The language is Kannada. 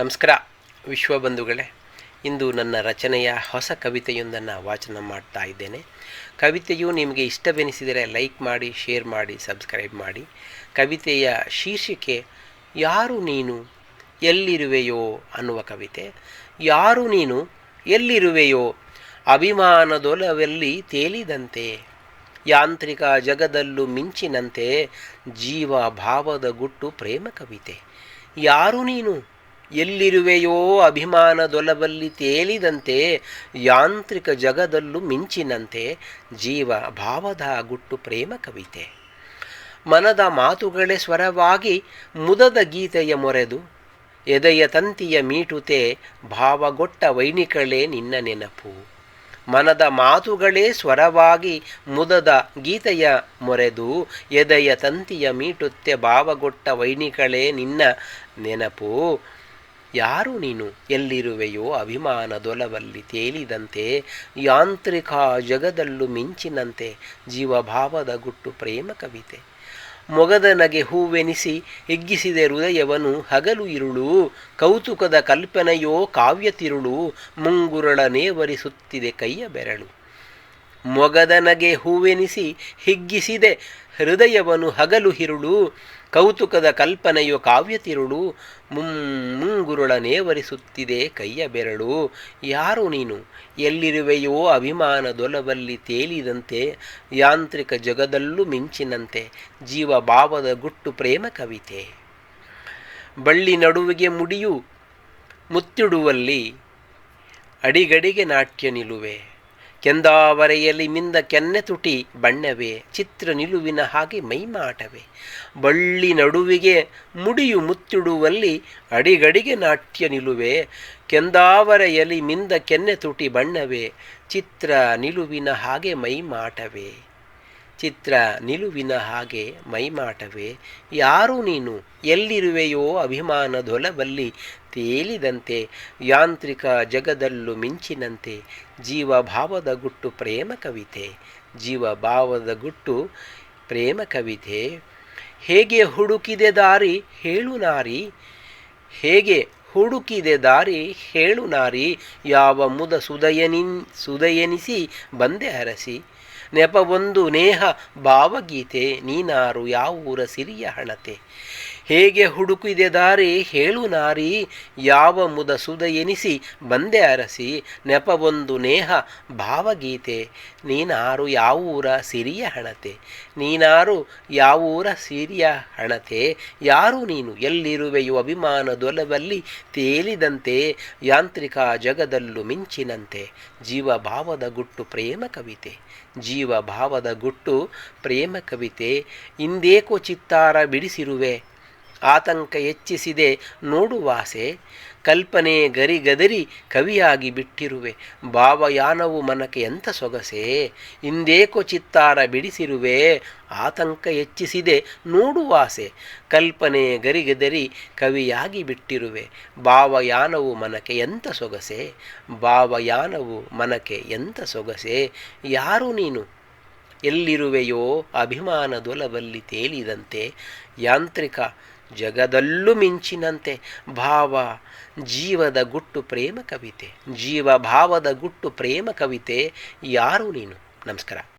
ನಮಸ್ಕಾರ ವಿಶ್ವಬಂಧುಗಳೇ ಇಂದು ನನ್ನ ರಚನೆಯ ಹೊಸ ಕವಿತೆಯೊಂದನ್ನು ವಾಚನ ಮಾಡ್ತಾ ಇದ್ದೇನೆ. ಕವಿತೆಯು ನಿಮಗೆ ಇಷ್ಟವೆನಿಸಿದರೆ ಲೈಕ್ ಮಾಡಿ, ಶೇರ್ ಮಾಡಿ, ಸಬ್ಸ್ಕ್ರೈಬ್ ಮಾಡಿ. ಕವಿತೆಯ ಶೀರ್ಷಿಕೆ, ಯಾರು ನೀನು, ಎಲ್ಲಿರುವೆಯೋ ಅನ್ನುವ ಕವಿತೆ. ಯಾರು ನೀನು, ಎಲ್ಲಿರುವೆಯೋ ಅಭಿಮಾನದೊಲವೆಲ್ಲಿ ತೇಲಿದಂತೆ. ಯಾಂತ್ರಿಕ ಜಗದಲ್ಲೂ ಮಿಂಚಿನಂತೆ, ಜೀವ ಭಾವದ ಗುಟ್ಟು ಪ್ರೇಮ ಕವಿತೆ. ಯಾರು ನೀನು ಎಲ್ಲಿರುವೆಯೋ ಅಭಿಮಾನದೊಲವಲ್ಲಿ ತೇಲಿದಂತೆ, ಯಾಂತ್ರಿಕ ಜಗದಲ್ಲೂ ಮಿಂಚಿನಂತೆ ಜೀವ ಭಾವದ ಗುಟ್ಟು ಪ್ರೇಮ ಕವಿತೆ. ಮನದ ಮಾತುಗಳೇ ಸ್ವರವಾಗಿ ಮುದದ ಗೀತೆಯ ಮೊರೆದು, ಎದೆಯ ತಂತಿಯ ಮೀಟುತೆ ಭಾವಗೊಟ್ಟ ವೈಣಿಕಳೇ ನಿನ್ನ ನೆನಪು. ಮನದ ಮಾತುಗಳೇ ಸ್ವರವಾಗಿ ಮುದದ ಗೀತೆಯ ಮೊರೆದು, ಎದೆಯ ತಂತಿಯ ಮೀಟುತ್ತೆ ಭಾವಗೊಟ್ಟ ವೈಣಿಕಳೇ ನಿನ್ನ ನೆನಪು. ಯಾರು ನೀನು? ಎಲ್ಲಿರುವೆಯೋ ಅಭಿಮಾನದೊಲವಲ್ಲಿ ತೇಲಿದಂತೆ, ಯಾಂತ್ರಿಕ ಜಗದಲ್ಲೂ ಮಿಂಚಿನಂತೆ, ಜೀವಭಾವದ ಗುಟ್ಟು ಪ್ರೇಮ ಕವಿತೆ. ಮೊಗದ ನಗೆ ಹೂವೆನಿಸಿ ಹಿಗ್ಗಿಸಿದೆ ಹೃದಯವನು ಹಗಲು ಇರುಳು, ಕೌತುಕದ ಕಲ್ಪನೆಯೋ ಕಾವ್ಯ ತಿರುಳು, ಮುಂಗುರಳ ನೇವರಿಸುತ್ತಿದೆ ಕೈಯ ಬೆರಳು. ಮೊಗದ ನಗೆ ಹೂವೆನಿಸಿ ಹಿಗ್ಗಿಸಿದೆ ಹೃದಯವನು ಹಗಲು ಹಿರುಳು ಕೌತುಕದ ಕಲ್ಪನೆಯು ಕಾವ್ಯ ತಿರುಳು, ಮುಂ, ಮುಂಗುರುಳ ನೇವರಿಸುತ್ತಿದೆ ಕೈಯ ಬೆರಳು. ಯಾರು ನೀನು? ಎಲ್ಲಿರುವೆಯೋ ಅಭಿಮಾನ ದೊಲವಲ್ಲಿ ತೇಲಿದಂತೆ, ಯಾಂತ್ರಿಕ ಜಗದಲ್ಲೂ ಮಿಂಚಿನಂತೆ, ಜೀವ ಭಾವದ ಗುಟ್ಟು ಪ್ರೇಮ ಕವಿತೆ. ಬಳ್ಳಿ ನಡುವಿಗೆ ಮುಡಿಯು, ಮುತ್ತಿಡುವಲ್ಲಿ ಅಡಿಗಡಿಗೆ ನಾಟ್ಯ ನಿಲುವೆ. ಕೆಂದಾವರೆಯಲ್ಲಿ ಮಿಂದ ಕೆನ್ನೆ ತುಟಿ ಬಣ್ಣವೇ, ಚಿತ್ರ ನಿಲುವಿನ ಹಾಗೆ ಮೈಮಾಟವೇ. ಬಳ್ಳಿ ನಡುವಿಗೆ ಮುಡಿಯು ಮುತ್ತಿಡುವಲ್ಲಿ ಅಡಿಗಡಿಗೆ ನಾಟ್ಯ ನಿಲುವೆ, ಕೆಂದಾವರೆಯಲ್ಲಿ ಮಿಂದ ಕೆನ್ನೆ ತುಟಿ ಬಣ್ಣವೇ, ಚಿತ್ರ ನಿಲುವಿನ ಹಾಗೆ ಮೈಮಾಟವೇ. ಚಿತ್ರ ನಿಲುವಿನ ಹಾಗೆ ಮೈಮಾಟವೇ, ಯಾರು ನೀನು? ಎಲ್ಲಿರುವೆಯೋ ಅಭಿಮಾನ ದೊಲಬಲ್ಲಿ ತೇಲಿದಂತೆ, ಯಾಂತ್ರಿಕ ಜಗದಲ್ಲೂ ಮಿಂಚಿನಂತೆ, ಜೀವಭಾವದ ಗುಟ್ಟು ಪ್ರೇಮ ಕವಿತೆ, ಜೀವಭಾವದ ಗುಟ್ಟು ಪ್ರೇಮ ಕವಿತೆ, ಹೇಗೆ ಹುಡುಕಿದೆ ದಾರಿ ಹೇಳು ನಾರಿ, ಹೇಗೆ ಹುಡುಕಿದೆ ದಾರಿ ಹೇಳು ನಾರಿ, ಯಾವ ಮುದ ಸುದಯನಿ ಸುದಯನಿಸಿ ಬಂದೆ ಹರಸಿ ನೆಪವೊಂದು ನೇಹ ಭಾವಗೀತೆ ನೀನಾರು ಯಾವೂರ ಸಿರಿಯ ಹಣತೆ. ಹೇಗೆ ಹುಡುಕಿದೆ ದಾರಿ ಹೇಳು ನಾರಿ, ಯಾವ ಮುದ ಸುದ ಎನಿಸಿ ಬಂದೆ ಅರಸಿ ನೆಪವೊಂದು ನೇಹ ಭಾವಗೀತೆ, ನೀನಾರು ಯಾವ ಊರ ಸಿರಿಯ ಹಣತೆ, ನೀನಾರು ಯಾವ ಊರ ಸಿರಿಯ ಹಣತೆ, ಯಾರು ನೀನು ಎಲ್ಲಿರುವೆಯು ಅಭಿಮಾನ ದೊಲವಲ್ಲಿ ತೇಲಿದಂತೆ, ಯಾಂತ್ರಿಕ ಜಗದಲ್ಲೂ ಮಿಂಚಿನಂತೆ, ಜೀವ ಭಾವದ ಗುಟ್ಟು ಪ್ರೇಮ ಕವಿತೆ, ಜೀವ ಭಾವದ ಗುಟ್ಟು ಪ್ರೇಮ ಕವಿತೆ, ಇಂದೇಕೋ ಚಿತ್ತಾರ ಬಿಡಿಸಿರುವೆ ಆತಂಕ ಹೆಚ್ಚಿಸಿದೆ. ನೋಡುವಾಸೆ ಕಲ್ಪನೆ ಗರಿಗದರಿ ಕವಿಯಾಗಿ ಬಿಟ್ಟಿರುವೆ. ಭಾವಯಾನವು ಮನಕ್ಕೆ ಎಂಥ ಸೊಗಸೆ? ಇಂದೇಕೋ ಚಿತ್ತಾರ ಬಿಡಿಸಿರುವೆ. ಆತಂಕ ಹೆಚ್ಚಿಸಿದೆ. ನೋಡುವಾಸೆ ಕಲ್ಪನೆ ಗರಿಗದರಿ ಕವಿಯಾಗಿ ಬಿಟ್ಟಿರುವೆ. ಭಾವಯಾನವು ಮನಕ್ಕೆ ಎಂಥ ಸೊಗಸೆ? ಭಾವಯಾನವು ಮನಕ್ಕೆ ಎಂಥ ಸೊಗಸೆ? ಯಾರು ನೀನು? ಎಲ್ಲಿರುವೆಯೋ ಅಭಿಮಾನದೊಲವಲ್ಲಿ ತೇಲಿದಂತೆ. ಯಾಂತ್ರಿಕ ಜಗದಲ್ಲೂ ಮಿಂಚಿನಂತೆ ಭಾವ ಜೀವದ ಗುಟ್ಟು ಪ್ರೇಮ ಕವಿತೆ. ಜೀವ ಭಾವದ ಗುಟ್ಟು ಪ್ರೇಮ ಕವಿತೆ. ಯಾರು ನೀನು? ನಮಸ್ಕಾರ.